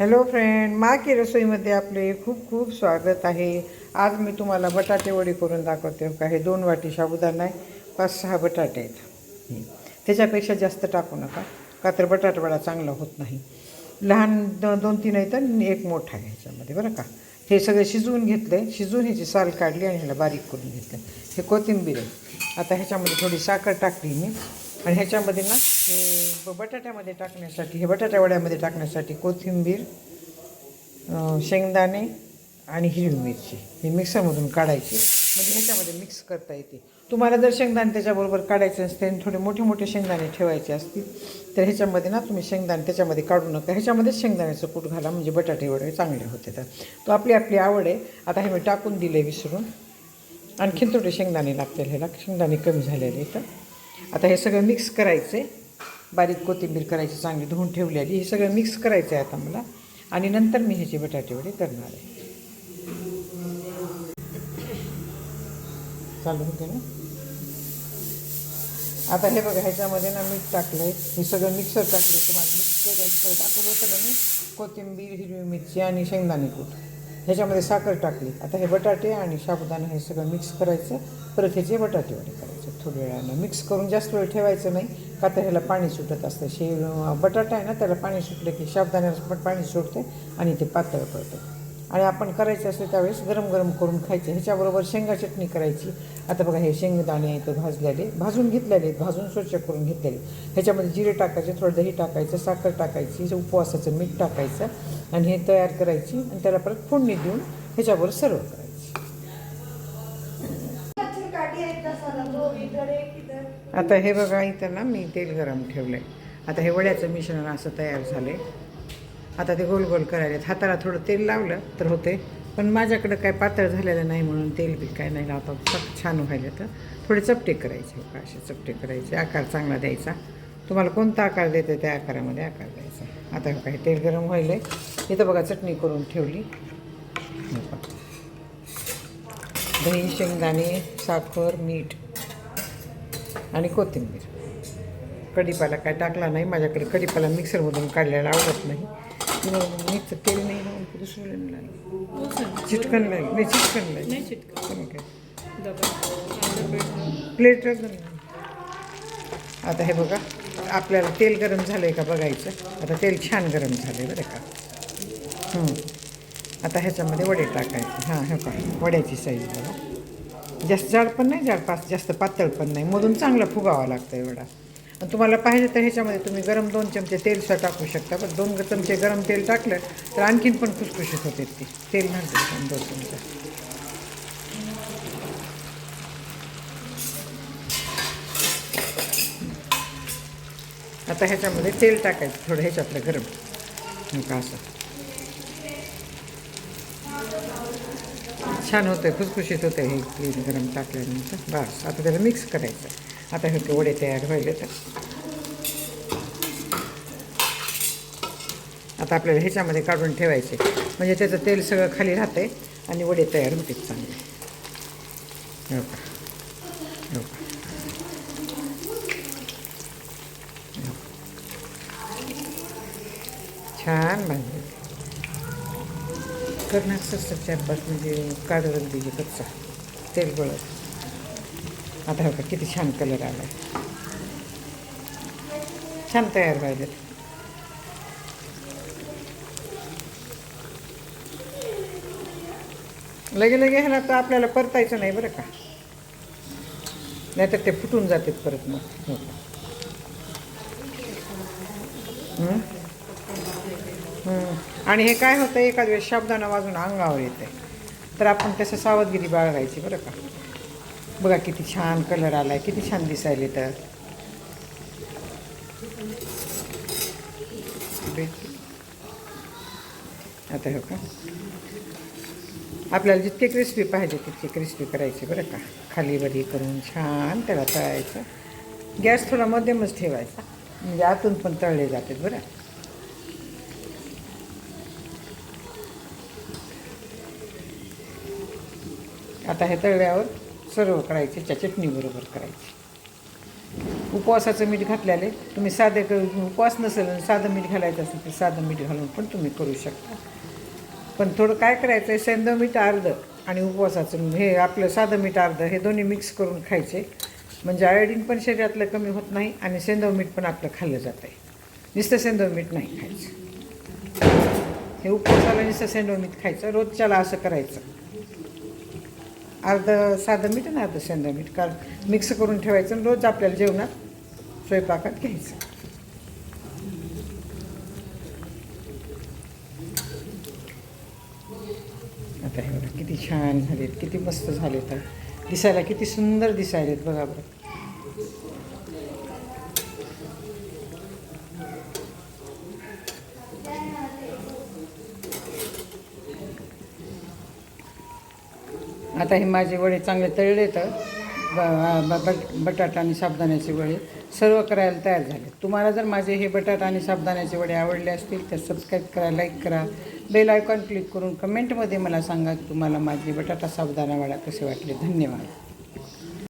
Hello friend मा की रसोईमध्ये आपले खूप खूप स्वागत आहे. आज मी तुम्हाला बटाटे वडी करून दाखवते. हो का? हे दोन वाटी साबुदाणा आहे. पाच सहा बटाटे आहेत. त्याच्यापेक्षा जास्त टाकू नका. का तर बटाटवडा चांगला होत नाही. लहान द दोन तीन आहेत आणि एक मोठा आहे ह्याच्यामध्ये. बरं का? हे सगळे शिजवून घेतले. शिजवून ह्याची साल काढली आणि ह्याला बारीक करून घेतलं. हे कोथिंबीर आहे. आता ह्याच्यामध्ये थोडी साखर टाकली मी. आणि ह्याच्यामध्ये ना हे बटाट्यामध्ये टाकण्यासाठी हे बटाट्या वड्यामध्ये टाकण्यासाठी कोथिंबीर शेंगदाणे आणि हिरवी मिरची. हे मिक्सरमधून काढायची म्हणजे ह्याच्यामध्ये मिक्स करता येते. तुम्हाला जर शेंगदाणे त्याच्याबरोबर काढायचे असते आणि थोडे मोठे मोठे शेंगदाणे ठेवायचे असतील तर ह्याच्यामध्ये ना तुम्ही शेंगदाणे त्याच्यामध्ये काढू नका. ह्याच्यामध्येच शेंगदाण्याचं कूट घाला म्हणजे बटाटे वडे चांगले होते. तर तो आपली आपली आवड आहे. आता हे मी टाकून दिले विसरून. आणखीन थोडे शेंगदाणे लागतील ह्याला. शेंगदाणे कमी झालेले तर आता हे सगळं मिक्स करायचे. बारीक कोथिंबीर करायची चांगली धुवून ठेवलेली. हे सगळं मिक्स करायचं आहे आता मला. आणि नंतर मी ह्याचे बटाटे वडे करणार आहे. चालू होते ना? आता हे बघा ह्याच्यामध्ये ना मीठ टाकलं आहे हे सगळं मिक्सर टाकलं तुम्हाला मिक्स केलं टाकलं होतं ना मी? कोथिंबीर हिरवी मिरची आणि शेंगदाणे कूट. ह्याच्यामध्ये साखर टाकली. आता हे बटाटे आणि साबुदाणा हे सगळं मिक्स करायचं. परत ह्याचे बटाटे करायचे थोड्या वेळानं. मिक्स करून जास्त वेळ ठेवायचं नाही. का तर ह्याला पाणी सुटत असतं. शे बटाटा आहे ना त्याला पाणी सुटलं की साबुदाण्याला पण पाणी सुटते आणि ते पातळ पडतं आणि आपण करायचं असेल त्यावेळेस गरम गरम करून खायचे. ह्याच्याबरोबर शेंगा चटणी करायची. आता बघा हे शेंगदाणे आहेत भाजलेले. भाजून घेतलेले भाजून स्वच्छ करून घेतलेले. ह्याच्यामध्ये जिरे टाकायचे थोडं दही टाकायचं साखर टाकायची उपवासाचं मीठ टाकायचं आणि हे तयार करायची आणि त्याला परत फोडणी देऊन ह्याच्यावर सर्व करायची. आता हे बघा इथं ना मी तेल गरम ठेवलं आहे आता हे वड्याचं मिश्रण असं तयार झालं आहे आता ते गोल गोल करायला हाताला थोडं तेल लावलं तर होते. पण माझ्याकडं काय पातळ झालेलं नाही म्हणून तेल बी काय नाही लावता. सक छान व्हायला तर. थोडे चपटे करायचे का असे चपटे करायचे. आकार चांगला द्यायचा. तुम्हाला कोणता आकार देते त्या आकारामध्ये आकार द्यायचा. आता काय तेल गरम व्हायलं आहे इथं बघा चटणी करून ठेवली. दही शेंगदाणे साखर मीठ आणि कोथिंबीर. कढीपाला काय टाकला नाही. माझ्याकडे कढीपाला मिक्सरमधून काढलेला आवडत नाही. मिक्स तेल नाही दुसरं लागलं चिटकन नाही नाही चिटकन नाही नाही चिटकन. काय? प्लेट आता हे बघा आपल्याला तेल गरम झालं आहे का बघायचं? आता तेल छान गरम झालं आहे बरं का. हं. आता ह्याच्यामध्ये वडे टाकायचे. हां हे पहा वड्याची साईज बघा. जास्त जाड पण नाही जाड पास जास्त पातळ पण नाही. मधून चांगला फुगावा लागतं आहे वडा. आणि तुम्हाला पाहिजे तर ह्याच्यामध्ये तुम्ही गरम दोन चमचे तेलसुद्धा टाकू शकता. पण दोन चमचे गरम तेल टाकलं तर आणखीन पण खुसखुशीत होते ते. तेल घालते दोन चमचा. आता ह्याच्यामध्ये तेल टाकायचं थोडं ह्याच्यातलं गरम. का असं. छान होतं आहे खुसखुशीत होतं हे तेल गरम टाकल्यानंतर. बस आता त्याला मिक्स करायचं. आता हे वडे तयार व्हायले तर. आता आपल्याला ह्याच्यामध्ये काढून ठेवायचे. म्हणजे त्याचं तेल सगळं खाली राहते आणि वडे तयार होते चांगले. हो का हो का छान भाजले करणार असतं चार पाच म्हणजे काढून दिली कच्चा तेल गळत. आता बघा किती छान कलर आला छान तयार व्हायला लगे लगे ह्याला तर आपल्याला परतायचं नाही बरं का. नाहीतर ते फुटून जातात परत मग. हो आणि हे काय होतं एखाद वेळेस शब्दानं वाजून अंगावर येते तर आपण तसं सावधगिरी बाळगायची बरं का. बघा किती छान कलर आलाय किती छान दिसायले तर आता हो का आपल्याला जितके क्रिस्पी पाहिजे तितके क्रिस्पी करायचे बरं का. खाली वरी करून छान त्याला तळायचं. गॅस थोडा मध्यमच ठेवायचा. म्हणजे आतून पण तळले जातात बरं. आता हे तळल्यावर सर्व करायचे त्या चटणीबरोबर करायचे. उपवासाचं मीठ घातल्याले तुम्ही साधे क- उपवास नसेल आणि साधं मीठ घालायचं असेल तर साधं मीठ घालून पण तुम्ही करू शकता. पण थोडं काय करायचं आहे सेंदो मीठ अर्ध आणि उपवासाचं हे आपलं साधं मीठ अर्ध हे दोन्ही मिक्स करून खायचे. म्हणजे आयोडीन पण शरीरातलं कमी होत नाही आणि सेंदव मीठ पण आपलं खाल्लं जातं आहे नुसतं सेंदव मीठ नाही खायचं. हे उपवासाला नुसतं सेंदव मीठ खायचं रोजच्याला असं करायचं. अर्धं साधं मीठ आणि अर्धं सेंदव मीठ. कारण मिक्स करून ठेवायचं आणि रोज आपल्याला जेवणात स्वयंपाकात घ्यायचं. आता हे बघा किती छान झालेत किती मस्त झाले दिसायला किती सुंदर दिसायलेत बघा बरं. आता हे माझे वडे चांगले तळले तर ब- बट- बटाटा आणि साबदाण्याचे वडे सर्व करायला तयार झाले. तुम्हाला जर माझे हे बटाटा आणि साबदाण्याचे वडे आवडले असतील तर सबस्क्राईब करा लाईक करा. बेल आयकॉन क्लिक करून कमेंटमध्ये मला सांगा की तुम्हाला माझे बटाटा साबदाणा वडा कसे वाटले. धन्यवाद.